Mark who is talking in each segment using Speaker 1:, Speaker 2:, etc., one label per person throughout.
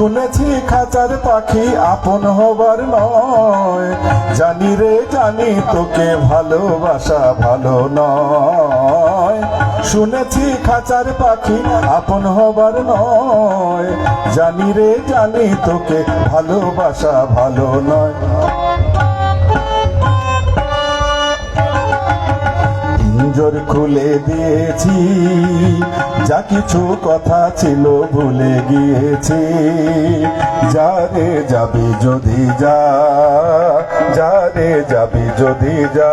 Speaker 1: শুনেছি খাঁচার পাখি আপন হবার নয়। জানি রে, জানি তোকে ভালোবাসা ভালো নয়। শুনেছি খাঁচার পাখি আপন হবার নয়। জানি রে, জানি তোকে ভালোবাসা ভালো নয়। পিঞ্জর খুলে দিয়েছি। যা কিছু কথা ছিল ভুলে গিয়েছি। যারে যাবি যদি যা যারে যাবি যদি যা।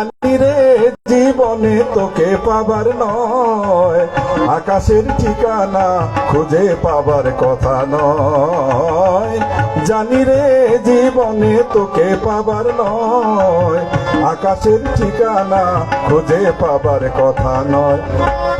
Speaker 1: জানি রে, জীবনে তোকে পাবার নয়। আকাশের ঠিকানা খুঁজে পাবার কথা নয়। জানি রে, জীবনে তোকে পাবার নয়। আকাশের ঠিকানা খুঁজে পাবার কথা নয়।